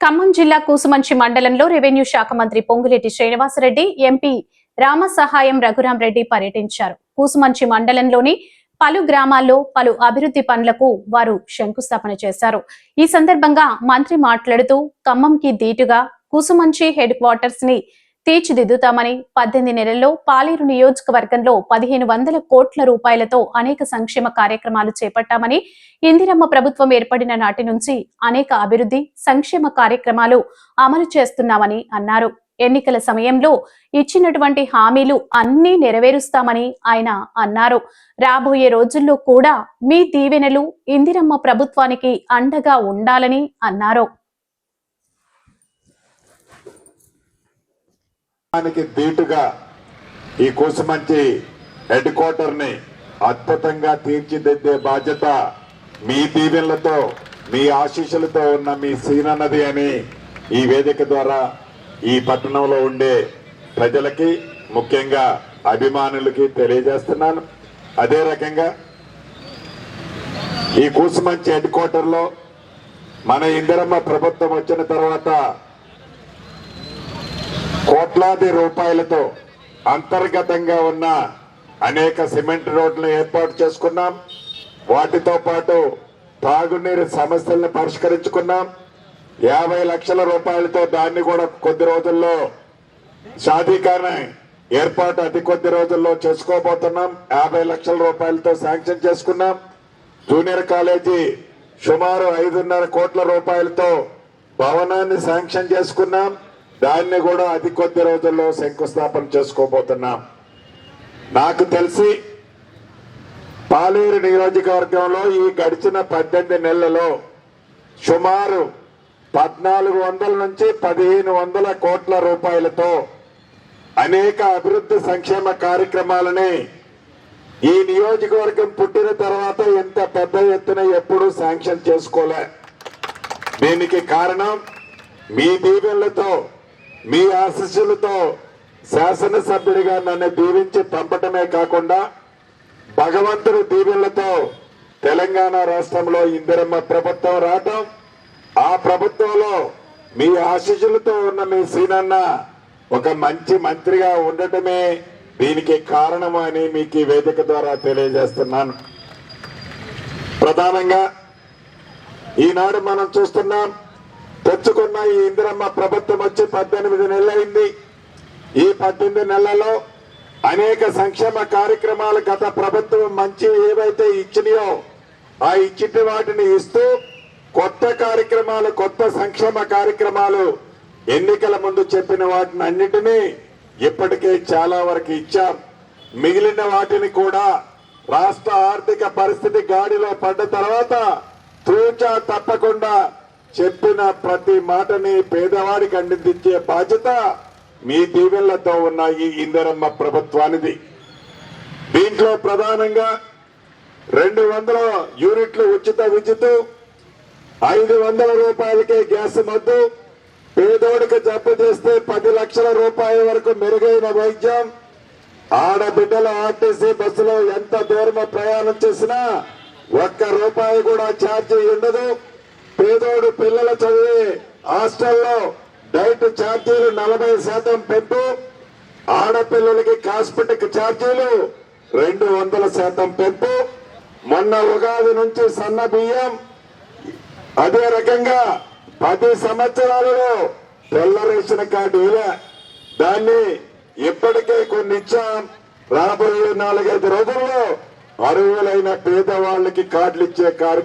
ఖమ్మం జిల్లా కూసుమంచి మండలంలో రెవెన్యూ శాఖ మంత్రి పొంగులేటి శ్రీనివాసరెడ్డి ఎంపీ రామసహాయం రఘురాం రెడ్డి పర్యటించారు. కూసుమంచి మండలంలోని పలు గ్రామాల్లో పలు అభివృద్ధి పనులకు వారు శంకుస్థాపన చేశారు. ఈ సందర్భంగా మంత్రి మాట్లాడుతూ ఖమ్మంకి దీటుగా కూసుమంచి హెడ్ క్వార్టర్స్ని తీర్చిదిద్దుతామని పద్దెనిమిది నెలల్లో పాలేరు నియోజకవర్గంలో పదిహేను వందల కోట్ల రూపాయలతో అనేక సంక్షేమ కార్యక్రమాలు చేపట్టామని ఇందిరమ్మ ప్రభుత్వం ఏర్పడిన నాటి నుంచి అనేక అభివృద్ధి సంక్షేమ కార్యక్రమాలు అమలు చేస్తున్నామని అన్నారు. ఎన్నికల సమయంలో ఇచ్చినటువంటి హామీలు అన్నీ నెరవేరుస్తామని ఆయన అన్నారు. రాబోయే రోజుల్లో కూడా మీ దీవెనలు ఇందిరమ్మ ప్రభుత్వానికి అండగా ఉండాలని అన్నారు. దానికి ధీటుగా ఈ కోసమంచి హెడ్ క్వార్టర్ని అద్భుతంగా తీర్చిదిద్దే బాధ్యత మీ దీవెనలతో మీ ఆశీస్సులతో ఉన్న మీ సీనన్నది అని ఈ వేదిక ద్వారా ఈ పట్టణంలో ఉండే ప్రజలకి ముఖ్యంగా అభిమానులకి తెలియజేస్తున్నాను. అదే రకంగా ఈ కూసుమంచి హెడ్ క్వార్టర్లో మన ఇందిరమ్మ ప్రభుత్వం వచ్చిన తర్వాత కోట్లాది రూపాయలతో అంతర్గతంగా ఉన్న అనేక సిమెంట్ రోడ్లను ఏర్పాటు చేసుకున్నాం. వాటితో పాటు తాగునీరు సమస్యలను పరిష్కరించుకున్నాం. యాభై లక్షల రూపాయలతో దాన్ని కూడా కొద్ది రోజుల్లో సాధికారణ ఏర్పాటు అతి కొద్ది రోజుల్లో చేసుకోబోతున్నాం. యాభై లక్షల రూపాయలతో శాంక్షన్ చేసుకున్నాం. జూనియర్ కాలేజీ సుమారు ఐదున్నర కోట్ల రూపాయలతో భవనాన్ని శాంక్షన్ చేసుకున్నాం. దాన్ని కూడా అతి కొద్ది రోజుల్లో శంకుస్థాపన చేసుకోబోతున్నాం. నాకు తెలిసి పాలేరు నియోజకవర్గంలో ఈ గడిచిన పద్దెనిమిది నెలలలో సుమారు పద్నాలుగు వందల నుంచి పదిహేను వందల కోట్ల రూపాయలతో అనేక అభివృద్ధి సంక్షేమ కార్యక్రమాలని ఈ నియోజకవర్గం పుట్టిన తర్వాత ఎంత పెద్ద ఎత్తున ఎప్పుడూ శాంక్షన్ చేసుకోలే. దీనికి కారణం మీ దీవెనలతో మీ ఆశీస్సులతో శాసనసభ్యుడిగా నన్ను దీవించి పంపటమే కాకుండా భగవంతుడి దీవెనలతో తెలంగాణ రాష్ట్రంలో ఇందిరమ్మ ప్రభుత్వం రావటం ఆ ప్రభుత్వంలో మీ ఆశీస్సులతో ఉన్న మీ సీనన్న ఒక మంచి మంత్రిగా ఉండటమే దీనికి కారణము అని మీకు ఈ వేదిక ద్వారా తెలియజేస్తున్నాను. ప్రధానంగా ఈనాడు మనం చూస్తున్నాం తెచ్చుకున్న ఈ ఇందిరమ్మ ప్రభుత్వం వచ్చి పద్దెనిమిది నెలలైంది. ఈ పద్దెనిమిది నెలల్లో అనేక సంక్షేమ కార్యక్రమాలు గత ప్రభుత్వం మంచి ఏవైతే ఇచ్చినాయో ఆ ఇచ్చిన వాటిని ఇస్తూ కొత్త కార్యక్రమాలు కొత్త సంక్షేమ కార్యక్రమాలు ఎన్నికల ముందు చెప్పిన వాటిని అన్నిటినీ ఇప్పటికే చాలా వరకు ఇచ్చాం. మిగిలిన వాటిని కూడా రాష్ట్ర ఆర్థిక పరిస్థితి గాడిలో పడ్డ తర్వాత తూచా తప్పకుండా చెప్పిన ప్రతి మాటని పేదవాడికి అందించే బాధ్యత మీ దీవెళ్ళతో ఉన్న ఈ ఇందిరమ్మ ప్రభుత్వానిది. దీంట్లో ప్రధానంగా రెండు వందల యూనిట్లు ఉచిత విద్యుత్ ఐదు వందల రూపాయలకే గ్యాస్ మద్దు పేదోడికి జబ్బు చేస్తే పది లక్షల రూపాయల వరకు మెరుగైన వైద్యం. ఆడబిడ్డల ఆర్టీసీ బస్సులో ఎంత దూరం ప్రయాణం చేసినా ఒక్క రూపాయి కూడా ఛార్జీ ఉండదు. పేదోడు పిల్లల చదివే హాస్టల్లో డైట్ ఛార్జీలు నలభై శాతం పెంపు ఆడపిల్లలకి కాస్మెటిక్ ఛార్జీలు రెండు వందల శాతం పెంపు మొన్న ఉగాది నుంచి సన్న బియ్యం. అదే రకంగా పది సంవత్సరాలలో తెల్ల రేషన్ కార్డు ఇలా దాన్ని ఇప్పటికే కొన్ని ఇచ్చాం. రాబోయే నాలుగైదు రోజుల్లో అరువులైన పేదవాళ్ళకి కార్డులు ఇచ్చే కార్యక్రమం